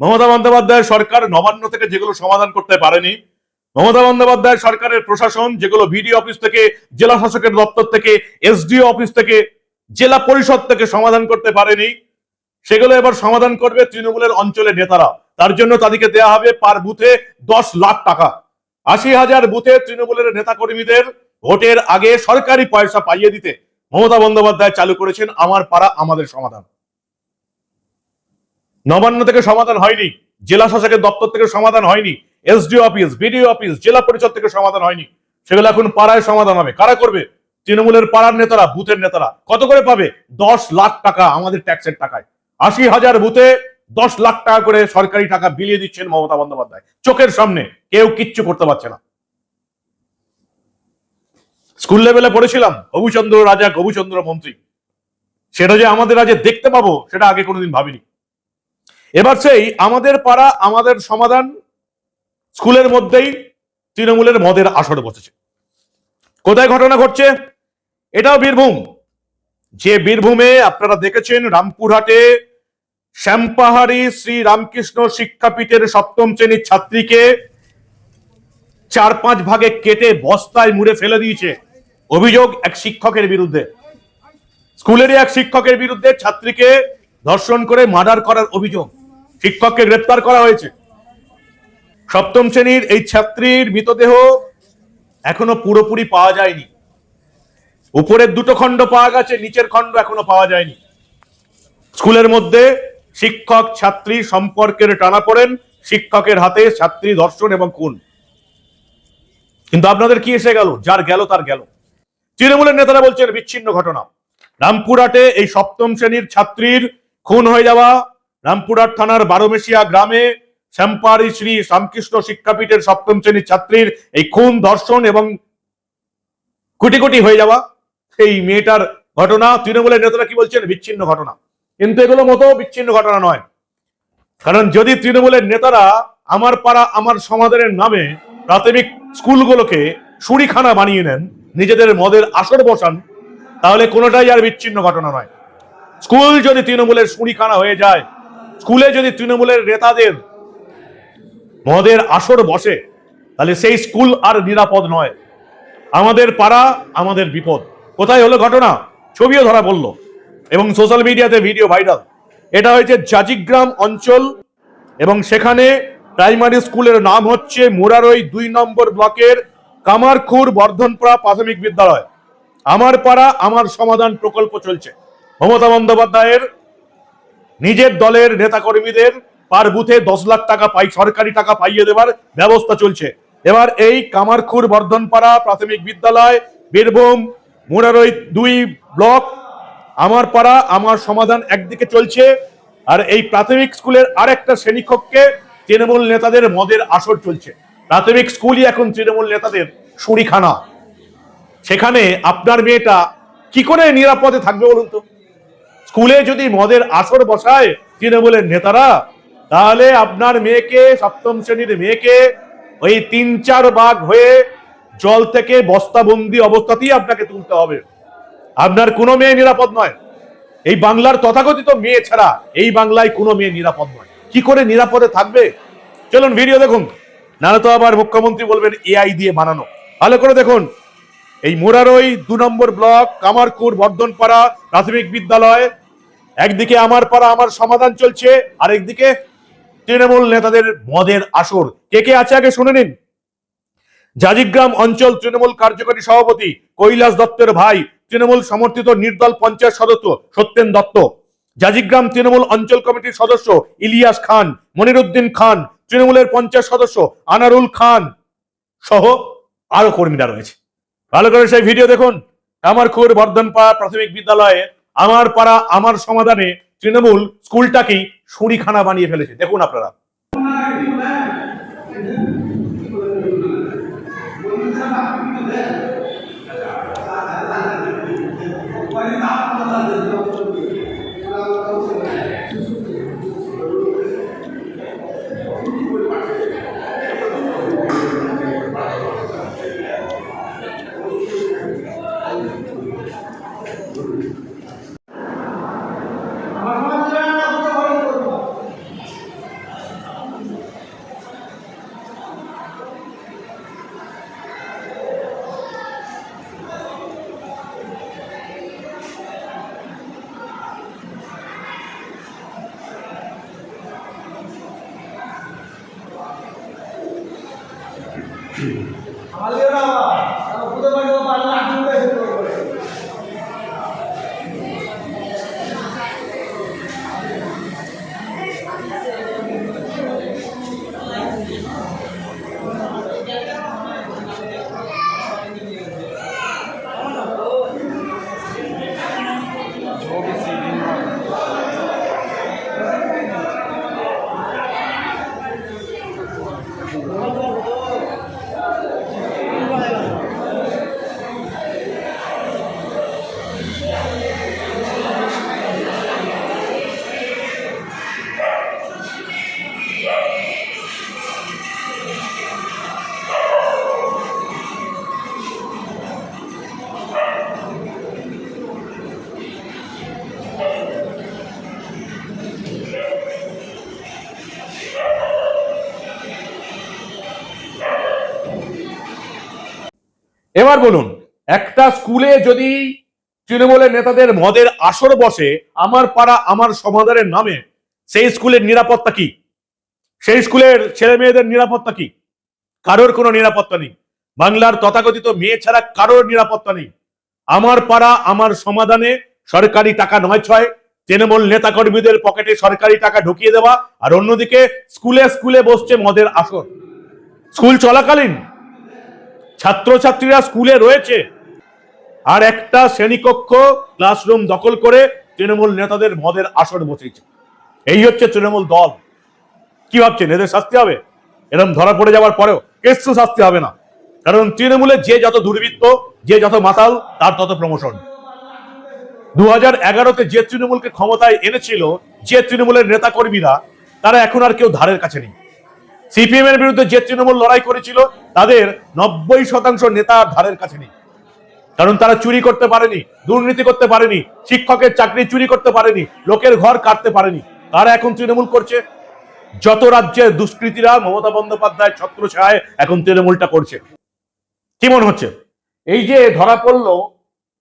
মমতা বন্দ্যোপাধ্যায় সরকার নবান্ন থেকে যেগুলো সমাধান করতে পারেনি, মমতা বন্দ্যোপাধ্যায় সরকারের প্রশাসন, যেগুলো বিডিও অফিস থেকে, জেলা শাসকের দপ্তর থেকে এসডিও অফিস থেকে, জেলা পরিষদ থেকে সমাধান করতে পারেনি, সেগুলো এবার সমাধান করবে তৃণমূলের অঞ্চলের নেতারা। তার জন্য তাদেরকে দেয়া হবে পার বুথে দশ লাখ টাকা। আশি হাজার বুথে তৃণমূলের নেতাকর্মীদের ভোটের আগে সরকারি পয়সা পাইয়ে দিতে মমতা বন্দ্যোপাধ্যায় চালু করেছেন আমার পাড়া, আমাদের সমাধান। নবান্ন থেকে সমাধান হয়নি, জেলা শাসকের দপ্তর থেকে সমাধান হয়নি এসডিও অফিস বিডিও অফিস জেলা পরিষদ থেকে সমাধান হয়নি। সেগুলো এখন পাড়ায় সমাধান হবে। কারা করবে? তৃণমূলের পাড়ার নেতারা, বুথের নেতারা। কত করে পাবে? দশ লাখ টাকা আমাদের ট্যাক্সের টাকায়। আশি হাজার বুথে দশ লাখ টাকা করে সরকারি টাকা বিলিয়ে দিচ্ছেন মমতা বন্দ্যোপাধ্যায়। চোখের সামনে কেউ কিচ্ছু করতে পারছে না। স্কুল লেভেলে পড়েছিলাম, অভুচন্দ্র রাজা, গভুচন্দ্র মন্ত্রী। সেটা যে আমাদের আজ দেখতে পাবো, সেটা আগে কোনোদিন ভাবিনি। এবার সেই আমাদের পাড়া, আমাদের সমাধান স্কুলের মধ্যেই তৃণমূলের মদের আসর বসেছে। কোথায় ঘটনা ঘটছে? এটাও বীরভূম। যে বীরভূমে আপনারা দেখেছেন রামপুরহাটে শ্যামপাহাড়ি শ্রী রামকৃষ্ণ শিক্ষাপীঠের সপ্তম শ্রেণির ছাত্রীকে চার পাঁচ ভাগে কেটে বস্তায় মুড়ে ফেলে দিয়েছে। অভিযোগ এক শিক্ষকের বিরুদ্ধে। স্কুলেরই এক শিক্ষকের বিরুদ্ধে ছাত্রীকে ধর্ষণ করে মার্ডার করার অভিযোগ। শিক্ষককে গ্রেপ্তার করা হয়েছে। সপ্তম শ্রেণির এই ছাত্রীর মৃতদেহ এখনও পুরোপুরি পাওয়া যায়নি। উপরের দুটো খণ্ড পাওয়া গেছে, নিচের খণ্ড এখনও পাওয়া যায়নি। স্কুলের মধ্যে শিক্ষক, ছাত্রী সম্পর্কের টানা পড়েন, শিক্ষকের হাতে ছাত্রী ধর্ষণ এবং খুন। কিন্তু আপনাদের কি এসে গেল? যার গেল, তার গেল। তৃণমূলের নেতারা বলছেন, বিচ্ছিন্ন ঘটনা। রামপুরহাটে এই সপ্তম শ্রেণির ছাত্রীর খুন হয়ে যাওয়া রামপুরহাট থানার বারোমেশিয়া গ্রামে শ্যাম্পারি শ্রী রামকৃষ্ণ শিক্ষাপীঠের সপ্তম শ্রেণির ছাত্রীর এই খুন, ধর্ষণ এবং কোটি কোটি হয়ে যাওয়া এই মেয়েটার ঘটনা। তৃণমূলের নেতারা কি বলছেন? বিচ্ছিন্ন ঘটনা। কিন্তু এগুলো মতো বিচ্ছিন্ন ঘটনা নয়। কারণ যদি তৃণমূলের নেতারা আমার পাড়া, আমার সমাধানের নামে প্রাথমিক স্কুলগুলোকে সুরিখানা বানিয়ে নেন, নিজেদের মদের আসর বসান, তাহলে কোনোটাই আর বিচ্ছিন্ন ঘটনা নয়। স্কুল যদি তৃণমূলের সুরিখানা হয়ে যায় স্কুলে যদি তৃণমূলের নেতাদের মদের আসর বসে, তাহলে সেই স্কুল আর নিরাপদ নয়। আমাদের পাড়া, আমাদের বিপদ। কোথায় হলো ঘটনা? ছবিও ধরা পড়ল। এবং সোশ্যাল মিডিয়াতে ভিডিও ভাইরাল। এটা হয়েছে জাজিগ্রাম অঞ্চল, এবং সেখানে প্রাইমারি স্কুলের নাম হচ্ছে মুরারই দুই নম্বর ব্লকের কামারখুর বর্ধনপাড়া প্রাথমিক বিদ্যালয়। আমার পাড়া, আমার সমাধান প্রকল্প চলছে। মমতা বন্দ্যোপাধ্যায়ের নিজের দলের নেতাকর্মীদের পার বুথে দশ লাখ টাকা পাই, সরকারি টাকা পাইয়ে দেওয়ার ব্যবস্থা চলছে। এবার এই কামারখুর বর্ধনপাড়া প্রাথমিক বিদ্যালয়, বীরভূম, মুরারই দুই ব্লক আমার পাড়া আমার সমাধান একদিকে চলছে। আর এই প্রাথমিক স্কুলের আরেকটা শ্রেণীকক্ষে তৃণমূল নেতাদের মদের আসর চলছে। প্রাথমিক স্কুলই এখন তৃণমূল নেতাদের সুরিখানা। সেখানে আপনার মেয়েটা কি করে নিরাপদে থাকবে বলুন তো? স্কুলে যদি মদের আসর বসায় তৃণমূলের নেতারা, তাহলে আপনার মেয়েকে, সপ্তম শ্রেণির মেয়েকে ওই তিন চার বাঘ হয়ে জল থেকে বস্তাবন্দি অবস্থাতেই আপনাকে তুলতে হবে। আপনার কোনো মেয়ে নিরাপদ নয়। এই বাংলার তথাকথিত মেয়ে ছাড়া এই বাংলায় কোনো মেয়ে নিরাপদ নয়। কি করে নিরাপদে থাকবে? চলুন ভিডিও দেখুন। নাহলে তো আবার মুখ্যমন্ত্রী বলবেন, এআই দিয়ে বানানো। ভালো করে দেখুন। এই মোরারই দু নম্বর ব্লক, কামারকুর, বর্ধনপাড়া প্রাথমিক বিদ্যালয় একদিকে আমার পাড়া, আমার সমাধান চলছে আর একদিকে তৃণমূল নেতাদের মদের আসর। কে কে আছে আগে শুনে নিন? জাজিগ্রাম অঞ্চল তৃণমূল কার্যকরী সভাপতি কৈলাস দত্তের ভাই, তৃণমূল সমর্থিত নির্দল পঞ্চায়েত সদস্য সত্যেন দত্ত। জাজিগ্রাম তৃণমূল অঞ্চল কমিটির সদস্য ইলিয়াস খান, মনিরুদ্দিন খান, তৃণমূলের পঞ্চায়েত সদস্য আনারুল খান সহ আরও কর্মীরা রয়েছে। ভালো করে সেই ভিডিও দেখুন। কামারখুর বর্ধনপাড়া প্রাথমিক বিদ্যালয়ে আমার পাড়া আমার সমাধানে তৃণমূল স্কুলটাকেই সুরিখানা বানিয়ে ফেলেছে। দেখুন আপনারা। আমাদের এবার বলুন, একটা স্কুলে যদি তৃণমূলের নেতাদের মদের আসর বসে, আমার পাড়া আমার সমাধানের নামে, সেই স্কুলের নিরাপত্তা কি? সেই স্কুলের ছেলে মেয়েদের নিরাপত্তা কি? কারোর কোনো নিরাপত্তা নেই। বাংলার তথাকথিত মেয়ে ছাড়া কারোর নিরাপত্তা নেই। আমার পাড়া আমার সমাধানে সরকারি টাকা নয় ছয়, তৃণমূল নেতাকর্মীদের পকেটে সরকারি টাকা ঢুকিয়ে দেওয়া, আর অন্যদিকে স্কুলে স্কুলে বসছে মদের আসর। স্কুল চলাকালীন ছাত্রছাত্রীরা স্কুলে রয়েছে। আর একটা শ্রেণীকক্ষ ক্লাসরুম দখল করে তৃণমূল নেতাদের মদের আসর বসেছে এই হচ্ছে তৃণমূল দল। কি ভাবছেন, এদের শাস্তি হবে? এরকম ধরা পড়ে যাওয়ার পরেও কেসু শাস্তি হবে না। কারণ তৃণমূলে যে যত দুর্বৃত্ত, যে যত মাতাল, তার তত প্রমোশন। দু হাজার এগারোতে যে তৃণমূলকে ক্ষমতায় এনেছিল, যে তৃণমূলের নেতা কর্মীরা তারা এখন আর কেউ ধারের কাছে নেই। সিপিএম এর বিরুদ্ধে যে তৃণমূল লড়াই করেছিল, তাদের নব্বই শতাংশ নেতা ধারের কাছে নেই। কারণ তারা চুরি করতে পারেনি, দুর্নীতি করতে পারেনি, শিক্ষকের চাকরি চুরি করতে পারেনি, লোকের ঘর কাটতে পারেনি। তারা এখন তৃণমূল করছে? যত রাজ্যের দুষ্কৃতীরা, মমতা বন্দ্যোপাধ্যায়, ছত্র ছায় এখন তৃণমূলটা করছে। কি মনে হচ্ছে? এই যে ধরা পড়ল,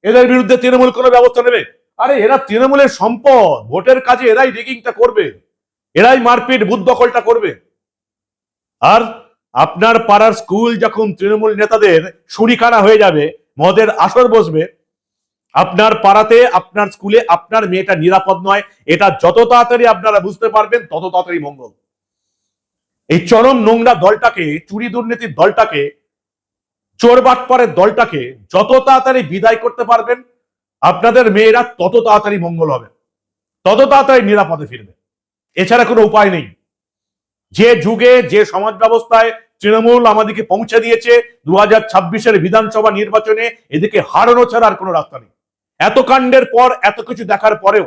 এদের বিরুদ্ধে তৃণমূল কোনো ব্যবস্থা নেবে? আরে, এরা তৃণমূলের সম্পদ, ভোটের কাজে এরাই রেগিংটা করবে। এরাই মারপিট বুথ দখলটা করবে। আর আপনার পাড়ার স্কুল যখন তৃণমূল নেতাদের সুরিখানা হয়ে যাবে, মদের আসর বসবে, আপনার পাড়াতে, আপনার স্কুলে আপনার মেয়েটা নিরাপদ নয়, এটা যত তাড়াতাড়ি আপনারা বুঝতে পারবেন, তত তাড়াতাড়ি মঙ্গল। এই চরম নোংরা দলটাকে, চুরি দুর্নীতির দলটাকে, চোর বাটপাড়ের দলটাকে যত তাড়াতাড়ি বিদায় করতে পারবেন, আপনাদের মেয়েরা তত তাড়াতাড়ি মঙ্গল হবে, তত তাড়াতাড়ি নিরাপদে ফিরবে। এছাড়া কোনো উপায় নেই। যে যুগে, যে সমাজ ব্যবস্থায় তৃণমূল আমাদেরকে পৌঁছে দিয়েছে দু হাজার ছাব্বিশের বিধানসভা নির্বাচনে, এদিকে হারানো ছাড়া আর কোনো রাস্তা নেই। এত কাণ্ডের পর, এত কিছু দেখার পরেও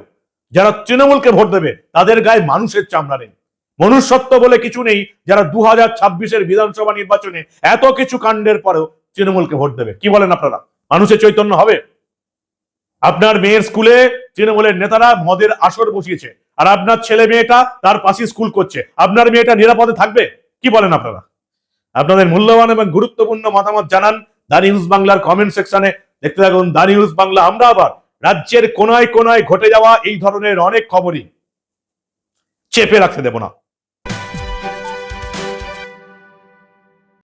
যারা তৃণমূলকে ভোট দেবে, তাদের গায়ে মানুষের চামড়া নেই। মনুষ্যত্ব বলে কিছু নেই, যারা দু হাজার ছাব্বিশের বিধানসভা নির্বাচনে এত কিছু কাণ্ডের পরেও তৃণমূলকে ভোট দেবে। কি বলেন আপনারা? মানুষের চৈতন্য হবে? আপনার মেয়ের স্কুলে তৃণমূলের নেতারা মদের আসর বসিয়েছে। আর আপনার ছেলে মেয়েটা তার পাশে স্কুল করছে। আপনার মেয়েটা নিরাপদে থাকবে? কি বলেন আপনারা? আপনাদের মূল্যবান এবং গুরুত্বপূর্ণ মতামত জানান দা নিউজ বাংলার কমেন্ট সেকশনে দেখতে থাকুন দা নিউজ বাংলা। আমরা আবার রাজ্যের কোনায় কোনায় ঘটে যাওয়া এই ধরনের অনেক খবরই চেপে রাখতে দেব না।